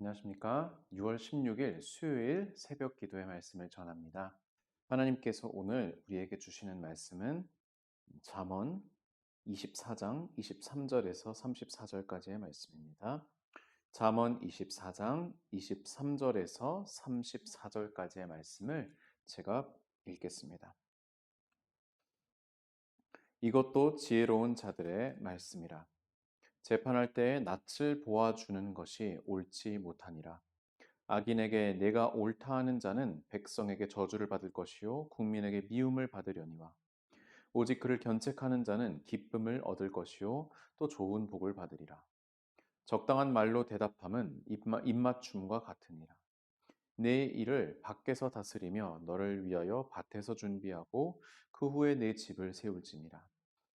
안녕하십니까. 6월 16일 수요일 새벽 기도의 말씀을 전합니다. 하나님께서 오늘 우리에게 주시는 말씀은 잠언 24장 23절에서 34절까지의 말씀입니다. 잠언 24장 23절에서 34절까지의 말씀을 제가 읽겠습니다. 이것도 지혜로운 자들의 말씀이라. 재판할 때에 낯을 보아주는 것이 옳지 못하니라. 악인에게 내가 옳다 하는 자는 백성에게 저주를 받을 것이요 국민에게 미움을 받으려니와 오직 그를 견책하는 자는 기쁨을 얻을 것이요 또 좋은 복을 받으리라. 적당한 말로 대답함은 입맞춤과 같으니라. 내 일을 밖에서 다스리며 너를 위하여 밭에서 준비하고 그 후에 내 집을 세울지니라.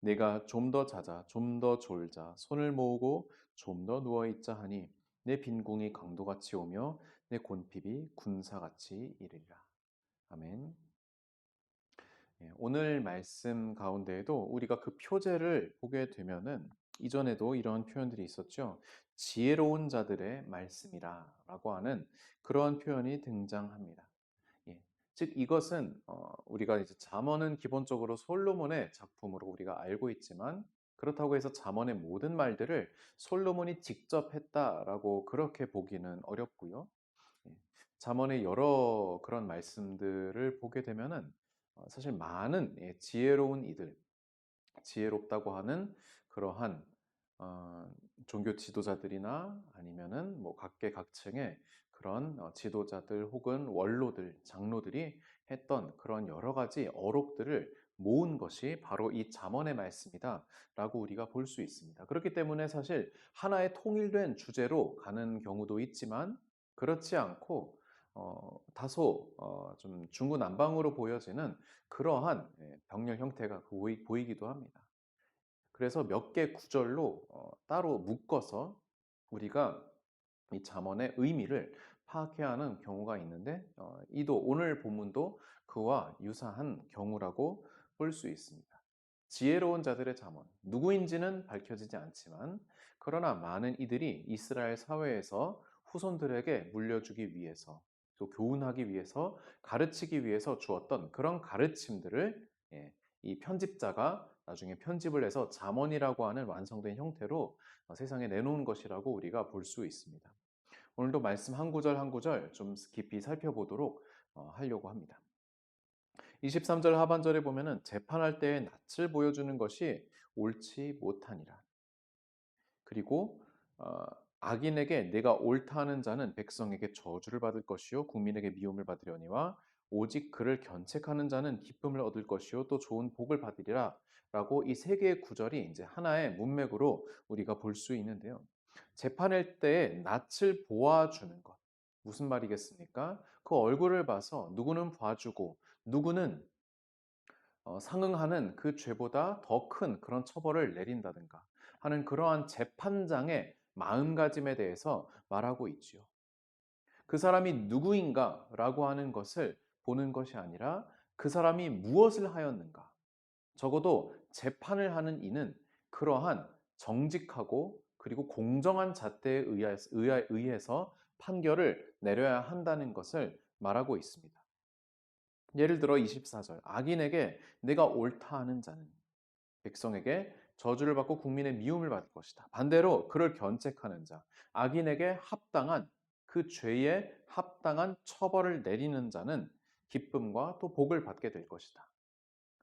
내가 좀 더 자자, 좀 더 졸자, 손을 모으고 좀 더 누워 있자 하니 내 빈궁이 강도같이 오며 내 곤핍이 군사같이 이르리라. 아멘. 예, 오늘 말씀 가운데에도 우리가 그 표제를 보게 되면은 이전에도 이런 표현들이 있었죠. 지혜로운 자들의 말씀이라 라고 하는 그런 표현이 등장합니다. 즉 이것은 어, 우리가 이제 잠언은 기본적으로 솔로몬의 작품으로 우리가 알고 있지만 그렇다고 해서 잠언의 모든 말들을 솔로몬이 직접 했다라고 그렇게 보기는 어렵고요. 예, 잠언의 여러 그런 말씀들을 보게 되면은 어, 사실 많은 예, 지혜로운 이들, 지혜롭다고 하는 그러한 어, 종교 지도자들이나 아니면은 뭐 각계 각층의 그런 어, 지도자들 혹은 원로들, 장로들이 했던 그런 여러 가지 어록들을 모은 것이 바로 이 잠언의 말씀이다 라고 우리가 볼 수 있습니다. 그렇기 때문에 사실 하나의 통일된 주제로 가는 경우도 있지만 그렇지 않고 어, 다소 어, 좀 중구난방으로 보여지는 그러한 예, 병렬 형태가 보이, 보이기도 합니다. 그래서 몇 개 구절로 어, 따로 묶어서 우리가 이 잠언의 의미를 파악해야 하는 경우가 있는데 어, 이도 오늘 본문도 그와 유사한 경우라고 볼 수 있습니다. 지혜로운 자들의 잠언 누구인지는 밝혀지지 않지만 그러나 많은 이들이 이스라엘 사회에서 후손들에게 물려주기 위해서 또 교훈하기 위해서 가르치기 위해서 주었던 그런 가르침들을 예, 이 편집자가 나중에 편집을 해서 잠언이라고 하는 완성된 형태로 어, 세상에 내놓은 것이라고 우리가 볼 수 있습니다. 오늘도 말씀 한 구절 한 구절 좀 깊이 살펴보도록 어, 하려고 합니다. 23절 하반절에 보면은 재판할 때의 낯을 보여주는 것이 옳지 못하니라. 그리고 어, 악인에게 내가 옳다 하는 자는 백성에게 저주를 받을 것이요 국민에게 미움을 받으려니와 오직 그를 견책하는 자는 기쁨을 얻을 것이요 또 좋은 복을 받으리라 라고 이 세 개의 구절이 이제 하나의 문맥으로 우리가 볼 수 있는데요. 재판할 때 낯을 보아주는 것. 무슨 말이겠습니까? 그 얼굴을 봐서 누구는 봐주고 누구는 어, 상응하는 그 죄보다 더 큰 그런 처벌을 내린다든가 하는 그러한 재판장의 마음가짐에 대해서 말하고 있지요. 그 사람이 누구인가 라고 하는 것을 보는 것이 아니라 그 사람이 무엇을 하였는가. 적어도 재판을 하는 이는 그러한 정직하고 그리고 공정한 잣대에 의해서 판결을 내려야 한다는 것을 말하고 있습니다. 예를 들어 24절 악인에게 내가 옳다 하는 자는 백성에게 저주를 받고 국민의 미움을 받을 것이다. 반대로 그를 견책하는 자 악인에게 합당한 그 죄에 합당한 처벌을 내리는 자는 기쁨과 또 복을 받게 될 것이다.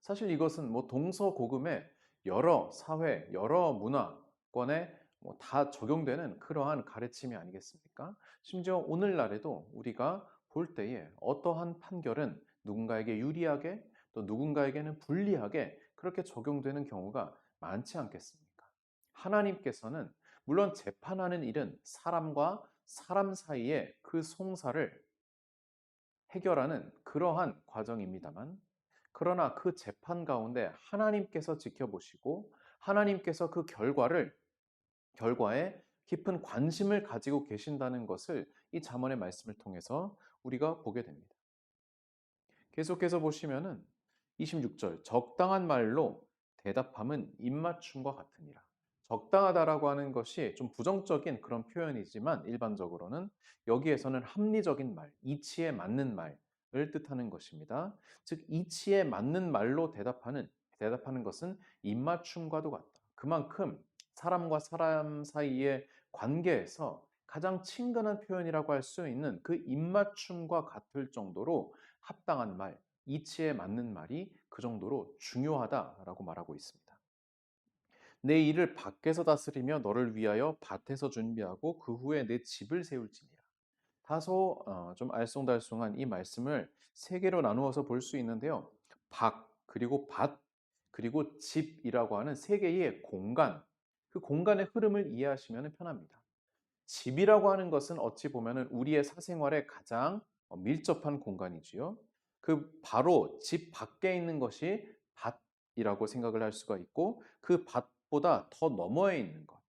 사실 이것은 뭐 동서고금의 여러 사회, 여러 문화권의 뭐다 적용되는 그러한 가르침이 아니겠습니까? 심지어 오늘날에도 우리가 볼 때에 어떠한 판결은 누군가에게 유리하게 또 누군가에게는 불리하게 그렇게 적용되는 경우가 많지 않겠습니까? 하나님께서는 물론 재판하는 일은 사람과 사람 사이의 그 송사를 해결하는 그러한 과정입니다만 그러나 그 재판 가운데 하나님께서 지켜보시고 하나님께서 그 결과를 결과에 깊은 관심을 가지고 계신다는 것을 이 잠언의 말씀을 통해서 우리가 보게 됩니다. 계속해서 보시면은 26절 적당한 말로 대답함은 입맞춤과 같으니라. 적당하다라고 하는 것이 좀 부정적인 그런 표현이지만 일반적으로는 여기에서는 합리적인 말, 이치에 맞는 말 을 뜻하는 것입니다. 즉 이치에 맞는 말로 대답하는 대답하는 것은 입맞춤과도 같다. 그만큼 사람과 사람 사이의 관계에서 가장 친근한 표현이라고 할 수 있는 그 입맞춤과 같을 정도로 합당한 말, 이치에 맞는 말이 그 정도로 중요하다라고 말하고 있습니다. 내 일을 밖에서 다스리며 너를 위하여 밭에서 준비하고 그 후에 내 집을 세울지니라. 다소 어, 좀 알쏭달쏭한 이 말씀을 세 개로 나누어서 볼 수 있는데요. 박 그리고 밭 그리고 집이라고 하는 세 개의 공간 그 공간의 흐름을 이해하시면 편합니다. 집이라고 하는 것은 어찌 보면 우리의 사생활에 가장 어, 밀접한 공간이지요. 그 바로 집 밖에 있는 것이 밭이라고 생각을 할 수가 있고 그 밭보다 더 너머에 있는 것.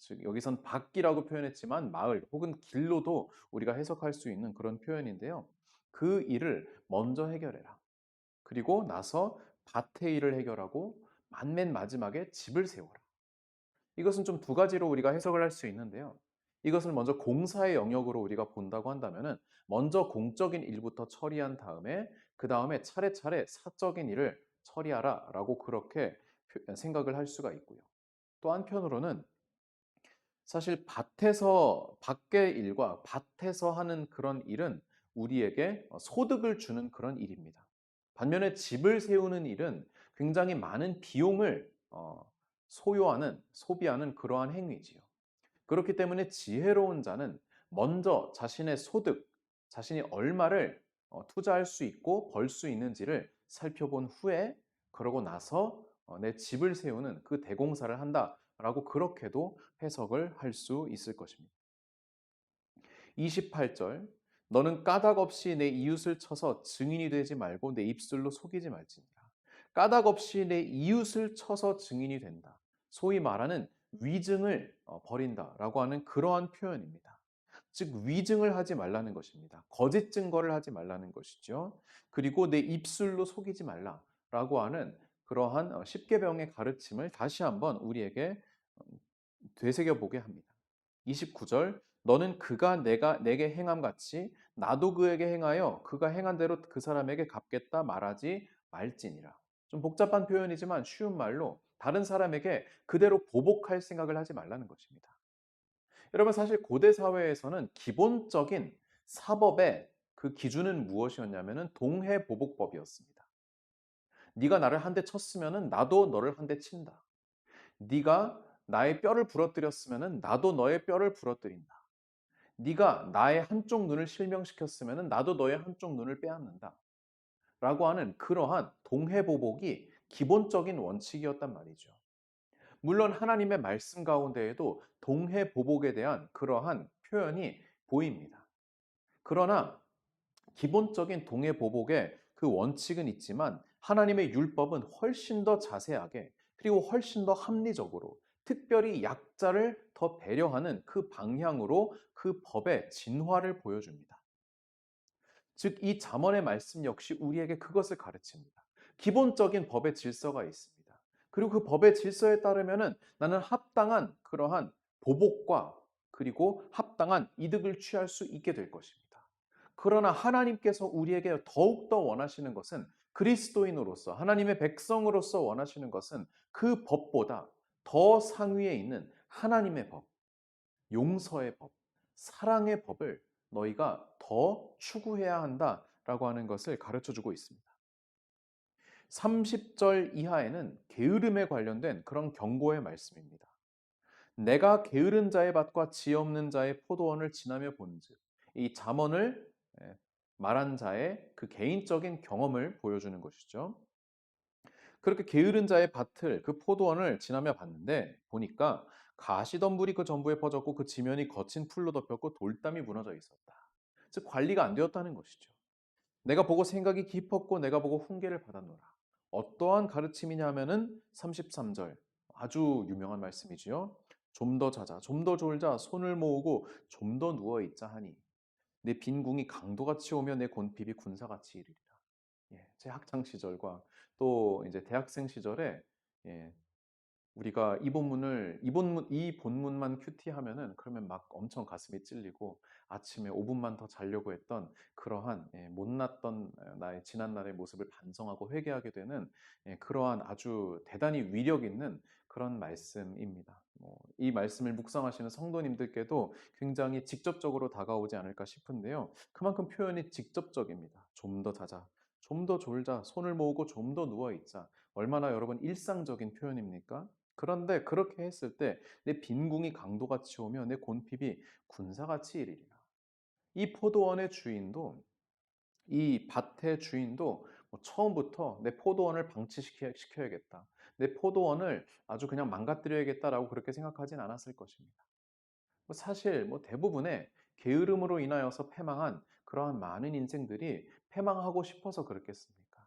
즉 여기선 밖이라고 표현했지만 마을 혹은 길로도 우리가 해석할 수 있는 그런 표현인데요. 그 일을 먼저 해결해라. 그리고 나서 밭의 일을 해결하고 만맨 마지막에 집을 세워라. 이것은 좀 두 가지로 우리가 해석을 할 수 있는데요. 이것을 먼저 공사의 영역으로 우리가 본다고 한다면은 먼저 공적인 일부터 처리한 다음에 그 다음에 차례차례 사적인 일을 처리하라라고 그렇게 생각을 할 수가 있고요. 또 한편으로는 사실 밭에서 밖의 일과 밭에서 하는 그런 일은 우리에게 소득을 주는 그런 일입니다. 반면에 집을 세우는 일은 굉장히 많은 비용을 어, 소요하는 소비하는 그러한 행위지요. 그렇기 때문에 지혜로운 자는 먼저 자신의 소득, 자신이 얼마를 어, 투자할 수 있고 벌 수 있는지를 살펴본 후에 그러고 나서 어, 내 집을 세우는 그 대공사를 한다 라고 그렇게도 해석을 할 수 있을 것입니다. 28절 너는 까닭 없이 내 이웃을 쳐서 증인이 되지 말고 내 입술로 속이지 말지니라. 까닭 없이 내 이웃을 쳐서 증인이 된다. 소위 말하는 위증을 어, 버린다라고 하는 그러한 표현입니다. 즉 위증을 하지 말라는 것입니다. 거짓 증거를 하지 말라는 것이죠. 그리고 내 입술로 속이지 말라라고 하는 그러한 어, 십계병의 가르침을 다시 한번 우리에게 어, 되새겨 보게 합니다. 29절 너는 그가 내가 내게 행함 같이 나도 그에게 행하여 그가 행한 대로 그 사람에게 갚겠다 말하지 말지니라. 좀 복잡한 표현이지만 쉬운 말로 다른 사람에게 그대로 보복할 생각을 하지 말라는 것입니다. 여러분 사실 고대 사회에서는 기본적인 사법의 그 기준은 무엇이었냐면은 동해 보복법이었습니다. 네가 나를 한 대 쳤으면은 나도 너를 한 대 친다. 네가 나의 뼈를 부러뜨렸으면은 나도 너의 뼈를 부러뜨린다. 네가 나의 한쪽 눈을 실명시켰으면은 나도 너의 한쪽 눈을 빼앗는다. 라고 하는 그러한 동해보복이 기본적인 원칙이었단 말이죠. 물론 하나님의 말씀 가운데에도 동해보복에 대한 그러한 표현이 보입니다. 그러나 기본적인 동해보복의 그 원칙은 있지만 하나님의 율법은 훨씬 더 자세하게 그리고 훨씬 더 합리적으로 특별히 약자를 더 배려하는 그 방향으로 그 법의 진화를 보여줍니다. 즉, 이 잠언의 말씀 역시 우리에게 그것을 가르칩니다. 기본적인 법의 질서가 있습니다. 그리고 그 법의 질서에 따르면은 나는 합당한 그러한 보복과 그리고 합당한 이득을 취할 수 있게 될 것입니다. 그러나 하나님께서 우리에게 더욱더 원하시는 것은 그리스도인으로서 하나님의 백성으로서 원하시는 것은 그 법보다 더 상위에 있는 하나님의 법, 용서의 법, 사랑의 법을 너희가 더 추구해야 한다라고 하는 것을 가르쳐 주고 있습니다. 30절 이하에는 게으름에 관련된 그런 경고의 말씀입니다. 내가 게으른 자의 밭과 지 없는 자의 포도원을 지나며 본즉 이 잠언을 예, 말한 자의 그 개인적인 경험을 보여주는 것이죠. 그렇게 게으른 자의 밭을 그 포도원을 지나며 봤는데 보니까 가시덤불이 그 전부에 퍼졌고 그 지면이 거친 풀로 덮였고 돌담이 무너져 있었다. 즉 관리가 안 되었다는 것이죠. 내가 보고 생각이 깊었고 내가 보고 훈계를 받았노라. 어떠한 가르침이냐면은 33절 아주 유명한 말씀이지요. 좀 더 자자, 좀 더 졸자, 손을 모으고 좀 더 누워 있자 하니 내 빈궁이 강도같이 오며 내 곤핍이 군사같이 이르리라. 예, 제 학창 시절과 또 이제 대학생 시절에 예, 우리가 이 본문을 이 본문 이 본문만 큐티하면은 그러면 막 엄청 가슴이 찔리고 아침에 5분만 더 자려고 했던 그러한 예, 못났던 나의 지난 날의 모습을 반성하고 회개하게 되는 예, 그러한 아주 대단히 위력 있는 그런 말씀입니다. 뭐, 이 말씀을 묵상하시는 성도님들께도 굉장히 직접적으로 다가오지 않을까 싶은데요. 그만큼 표현이 직접적입니다. 좀 더 자자, 좀 더 졸자, 손을 모으고 좀 더 누워 있자. 얼마나 여러분 일상적인 표현입니까? 그런데 그렇게 했을 때 내 빈궁이 강도같이 오며 내 곤핍이 군사같이 이르리라. 이 포도원의 주인도 이 밭의 주인도 뭐 처음부터 내 포도원을 방치시켜야겠다. 내 포도원을 아주 그냥 망가뜨려야겠다라고 그렇게 생각하진 않았을 것입니다. 뭐 사실 뭐 대부분의 게으름으로 인하여서 패망한 그러한 많은 인생들이 패망하고 싶어서 그렇겠습니까?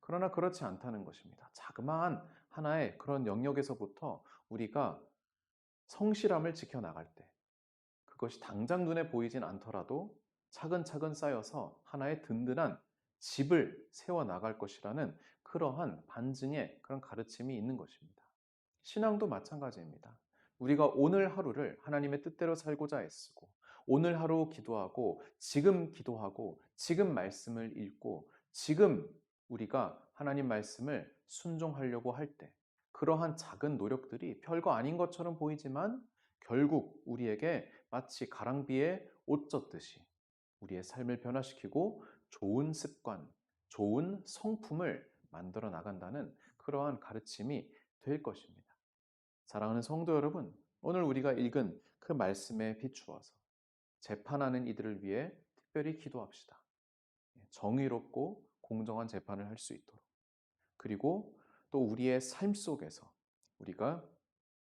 그러나 그렇지 않다는 것입니다. 자그마한 하나의 그런 영역에서부터 우리가 성실함을 지켜나갈 때 그것이 당장 눈에 보이진 않더라도 차근차근 쌓여서 하나의 든든한 집을 세워 나갈 것이라는 그러한 반증의 그런 가르침이 있는 것입니다. 신앙도 마찬가지입니다. 우리가 오늘 하루를 하나님의 뜻대로 살고자 애쓰고 오늘 하루 기도하고 지금 기도하고 지금 말씀을 읽고 지금 우리가 하나님 말씀을 순종하려고 할 때 그러한 작은 노력들이 별거 아닌 것처럼 보이지만 결국 우리에게 마치 가랑비에 옷 젖듯이 우리의 삶을 변화시키고 좋은 습관, 좋은 성품을 만들어 나간다는 그러한 가르침이 될 것입니다. 사랑하는 성도 여러분, 오늘 우리가 읽은 그 말씀에 비추어서 재판하는 이들을 위해 특별히 기도합시다. 정의롭고 공정한 재판을 할 수 있도록. 그리고 또 우리의 삶 속에서 우리가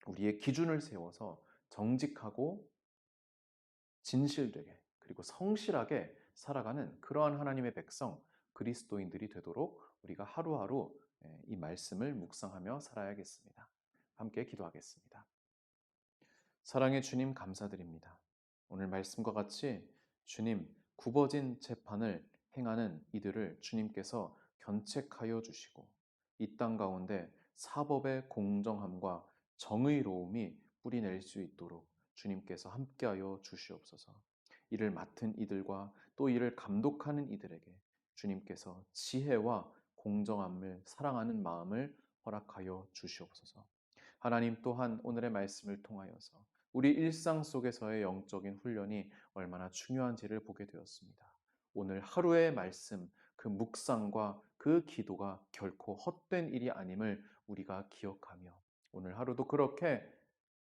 우리의 기준을 세워서 정직하고 진실되게 그리고 성실하게 살아가는 그러한 하나님의 백성 그리스도인들이 되도록 우리가 하루하루 예, 이 말씀을 묵상하며 살아야겠습니다. 함께 기도하겠습니다. 사랑의 주님 감사드립니다. 오늘 말씀과 같이 주님 굽어진 재판을 행하는 이들을 주님께서 견책하여 주시고 이 땅 가운데 사법의 공정함과 정의로움이 뿌리낼 수 있도록 주님께서 함께하여 주시옵소서. 이를 맡은 이들과 또 이를 감독하는 이들에게 주님께서 지혜와 공정함을 사랑하는 마음을 허락하여 주시옵소서. 하나님 또한 오늘의 말씀을 통하여서 우리 일상 속에서의 영적인 훈련이 얼마나 중요한지를 보게 되었습니다. 오늘 하루의 말씀, 그 묵상과 그 기도가 결코 헛된 일이 아님을 우리가 기억하며 오늘 하루도 그렇게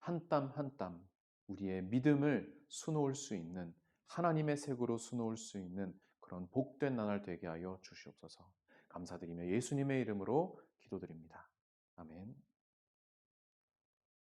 한 땀 한 땀 우리의 믿음을 수놓을 수 있는 하나님의 색으로 수놓을 수 있는 그런 복된 나날 되게 하여 주시옵소서. 감사드리며 예수님의 이름으로 기도드립니다. 아멘.